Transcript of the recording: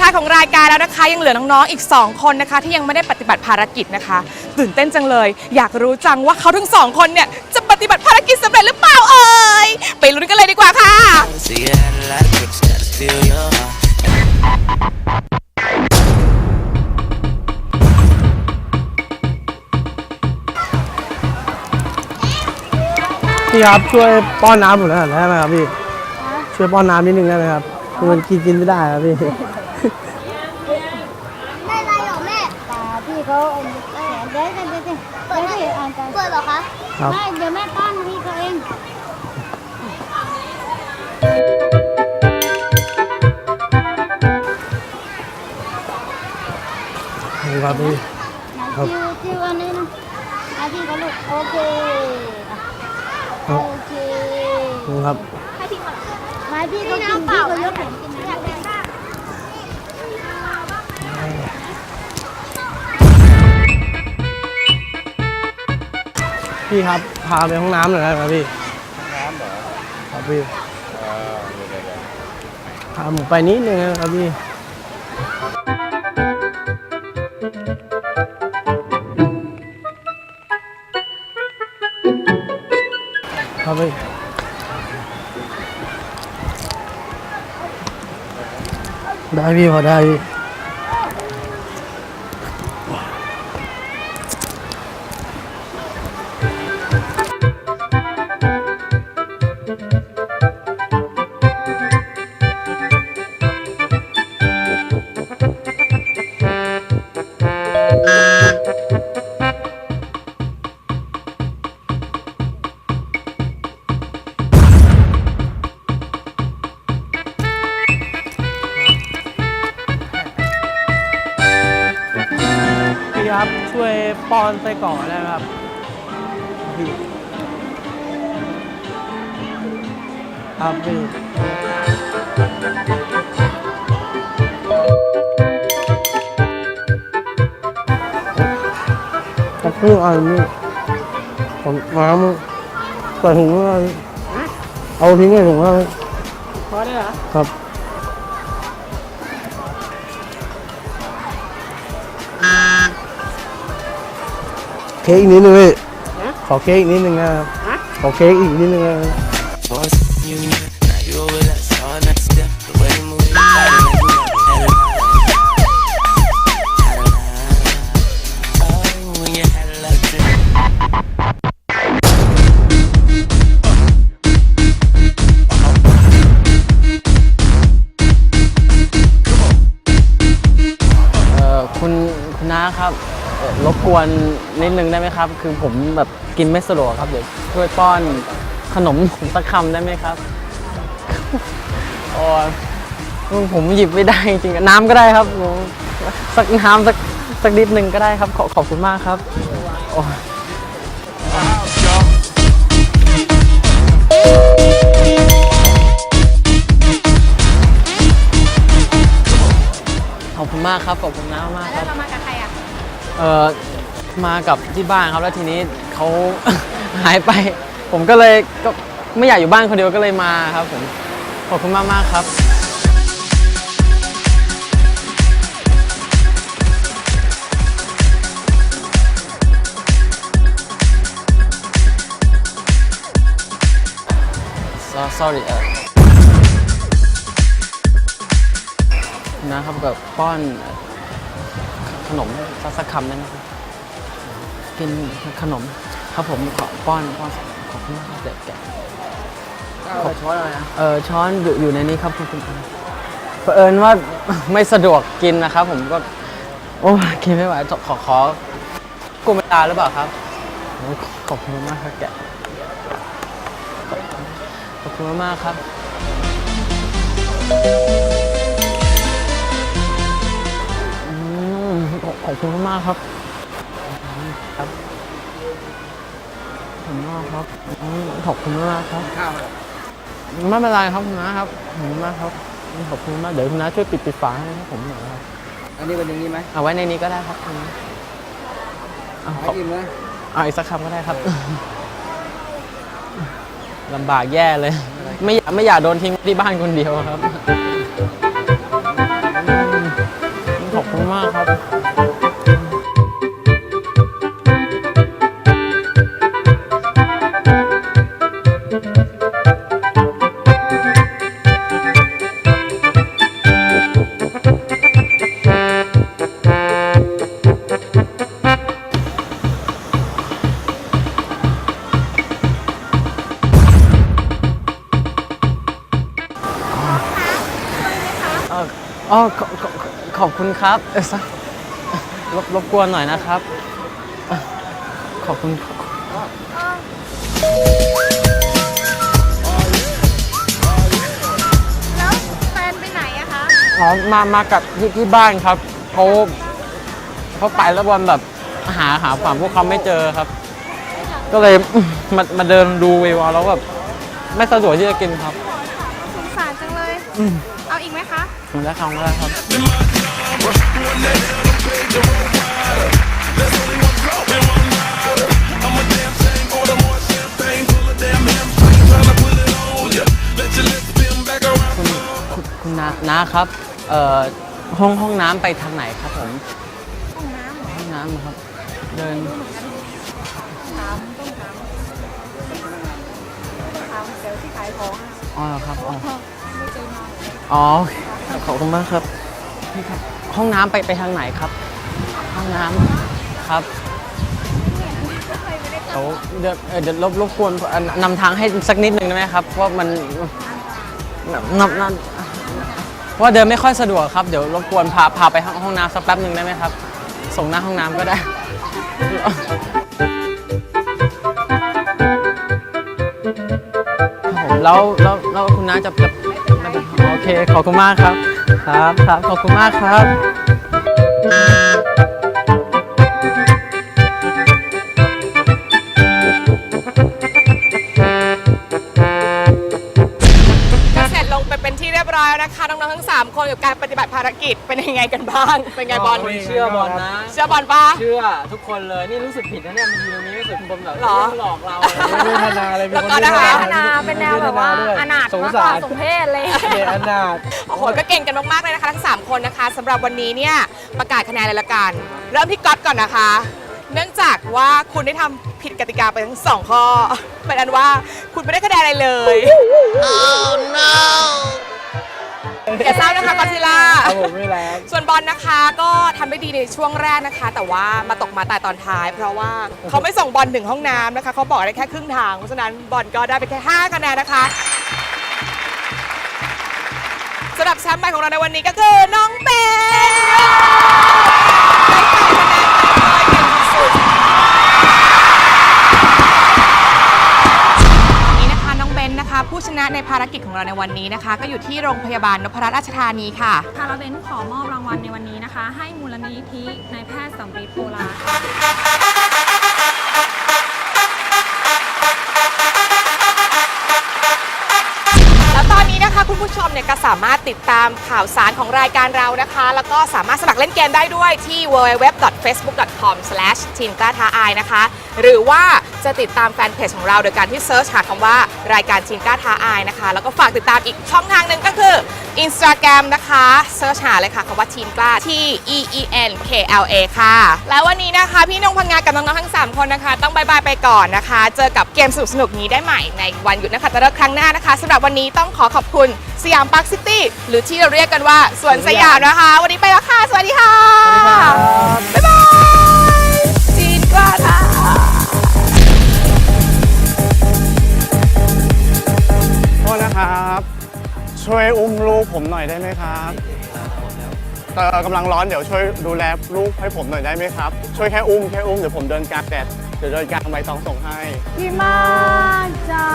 ชัยของรายการแล้วนะคะ ยังเหลือน้องๆอีก 2 คนนะคะ ที่ยังไม่ได้ปฏิบัติภารกิจนะคะ ตื่นเต้นจังเลย อยากรู้จังว่าเขาทั้งสองคนเนี่ยจะปฏิบัติภารกิจสำเร็จหรือเปล่าเอ่ยไปลุ้นกันเลยดีกว่าค่ะ พี่ครับช่วยป้อนน้ำผมหน่อยได้ไหมครับพี่ช่วยป้อนน้ำนิดนึงได้ไหมครับคือมันกินกินไม่ได้ครับพี่ อ่านกันเปิดเหรอคะครับ ไม่เดี๋ยวแม่ป้อนพี่เขาเองนี่ครับพี่ ครับจิวจิวอันนี้นะอาพี่เขาลูกโอเคอะครับโอเคนี่ครับไม่พี่เขากินพี่เขายกแขนกินนะ พี่ครับ พาไปห้องน้ำหน่อยได้ไหมครับพี่ น้ำเหรอครับพี่พาผมไปนิดนึงนะครับพี่ ครับพี่ ได้พี่พอได้พี่พี่ อนไส้กรอกได้ไหมครับพี่ครับพี่ขอบคุณอันนี้ผมน้ำใส่ถุงว่าเอาทิ้งในถุงว่าพอได้เหรอครับ ค้กอีกนิดนึงพี่ขอเค้กอีกนิดนึงนะครับขอเค้กอีกนิดนึงนะครับ รบกวนนิดนึงได้ไหมครับ คือผมแบบกินไม่สะดวกครับเดี๋ยวช่วยป้อนขนมผมสักคำได้ไหมครับโอ้ผมหยิบไม่ได้จริงๆน้ำก็ได้ครับผมสักน้ำสักสักนิดหนึ่งก็ได้ครับ ขอขอบคุณมากครับโอ้ขอบคุณมากครับ ขอบคุณน้ามากครับ เออมากับที่บ้านครับแล้วทีนี้เขา หายไป ผมก็เลยก็ไม่อยากอยู่บ้านคนเดียวก็เลยมาครับผมขอบคุณมากมากๆครับ so sorry เออนะครับแบบป้อนเอ่อ ขนมสักสักคำได้ไหมครับกินขนมครับผมขอป้อนป้อนขอบคุณมากครับเด็กแกะช้อนอะไรนะเออช้อนอยู่อยู่ในนี้ครับคุณคุณเผอิญว่า ไม่สะดวกกินนะครับ ผมก็ โอ้ยกินไม่ไหวขอขอกุมเวลาหรือเปล่าครับโอ้ยขอบคุณมากครับแกะขอบคุณมากๆครับ ขอบขอบคุณมากๆครับครับขอบคุณมากครับอืมขอบคุณมากครับข้าวไม่เป็นไรครับคุณน้าครับขอบคุณมากครับขอบคุณมากเดี๋ยวคุณน้าช่วยปิดปิดฝาให้ผมหน่อยครับอันนี้เป็นอย่างนี้ไหมเอาไว้ในนี้ก็ได้ครับคุณน้าเอาขอกินไหมเอาอีกสักคำก็ได้ครับลำบากแย่เลย ไม่อยากไม่อยากโดนทิ้งที่บ้านคนเดียวครับ คุณครับ เออสักรบรบกวนหน่อยนะครับอะขอบคุณครับแล้วแฟนไปไหนอะคะอ๋อมามากับที่ที่บ้านครับเขาเขาไปแล้วบอลแบบหาหาฝั่งพวกเขาไม่เจอครับ ก็เลยมามาเดินดูวิวเอาแล้วแบบไม่สะดวกที่จะกินครับ สงสารจังเลยเอาอีกไหมคะแล้วคำก็ได้ครับ คุณคุณคุณนานะครับ เอ่อ ห้องห้องน้ำไปทางไหนครับผม ห้องน้ำเหรอห้องน้ำครับ เดิน ถามต้องถามต้องถามเดี๋ยวที่ขายของอะอ๋อเหรอครับ อ๋อ ไม่เคยมาเลยอ๋อโอเคขอบคุณมากครับ พี่ครับ ห้องน้ำไปไปทางไหนครับ ห้องน้ำครับเขาเดี๋ยวเดี๋ยวรบรบกวนนำทางให้สักนิดหนึ่งได้ไหมครับเพราะว่ามันนำนำเพราะว่าเดินไม่ค่อยสะดวกครับ เดี๋ยวรบกวนพาพาไปห้องห้องน้ำสักแป๊บหนึ่งได้ไหมครับ ส่งหน้าห้องน้ำก็ได้ผมแล้วแล้วแล้วคุณน้าจะจะโอเคขอบคุณมากครับ ครับครับขอบคุณมากครับ นกับการปฏิบัติภารกิจเป็นยังไงกันบ้าง เป็นไงบอลเชื่อบอลนะ เชื่อบอลปะ เชื่อทุกคนเลยนี่รู้สึกผิดนะเนี่ยมายืนตรงนี้รู้สึกบนแบบหรอหลอกเราไม่พัฒนาเลยมีแล้วคนก็ไม่นะคะพัฒนาเป็นแนวแบบว่าอนาถสงมากกสาว่ารสมเพศเลยเด็กอนาถโอ้โหก็เก่งกันมากๆเลยนะคะ ทั้ง 3 คนนะคะสำหรับวันนี้เนี่ยประกาศคะแนนเลยละกันเริ่มที่ก๊อตก่อนนะคะ เนื่องจากว่าคุณได้ทำผิดกติกาไปทั้งสองข้อเป็นอันว่าคุณไม่ได้คะแนนอะไรเลย อย่าเศร้านะคะกอซิล่าครับผมไม่แล้ว ส่วนบอลนะคะก็ทำได้ดีในช่วงแรกนะคะ แต่ว่ามาตกมาตายตอนท้าย เพราะว่าเขาไม่ส่งบอลถึงห้องน้ำนะคะเขาบอกได้แค่ครึ่งทางเพราะฉะนั้นบอลก็ได้ไปแค่5คะแนนนะคะสำหรับแชมป์ใหม่ของเราในวันนี้ก็คือน้องเบน ในภารกิจของเราในวันนี้นะคะ ก็อยู่ที่โรงพยาบาลนพรัตน์ราชธานีค่ะ ค่ะเราเบนขอมอบรางวัลในวันนี้นะคะ ให้มูลนิธินายแพทย์สัมฤทธิ์โพลาค่ะ สามารถติดตามข่าวสารของรายการเรานะคะ แล้วก็สามารถสมัครเล่นเกมได้ด้วยที่ www.facebook.com/team กล้าท้าอายนะคะ หรือว่าจะติดตามแฟนเพจของเราโดยการที่เซิร์ชหาคำว่ารายการทีมกล้าท้าอายนะคะ แล้วก็ฝากติดตามอีกช่องทางหนึ่งก็คือ Instagram นะคะเซิร์ชหาเลยค่ะคำว่าทีมกล้า T E E N K L A ค่ะ แล้ววันนี้นะคะ พี่นงพังงากับน้องๆทั้ง 3 คนนะคะ ต้องบายบายไปก่อนนะคะ เจอกับเกมสนุกๆนี้ได้ใหม่ในวันหยุดนะคะแต่ละครั้งหน้านะคะสำหรับวันนี้ต้องขอขอบคุณ สยามพาร์คซิตี้หรือที่เราเรียกกันว่าสวนสยามนะคะ วันนี้ไปแล้วค่ะ สวัสดีค่ะบ๊ายบายจีนกล้าท้าโทษนะครับ ช่วยอุ้มลูกผมหน่อยได้ไหมครับเออกำลังร้อนเดี๋ยวช่วยดูแลลูกให้ผมหน่อยได้ไหมครับ ช่วยแค่อุ้มแค่อุ้มเดี๋ยวผมเดินกลางแดดเดี๋ยวเดินกลางใบตองส่งให้พี่มากจ้า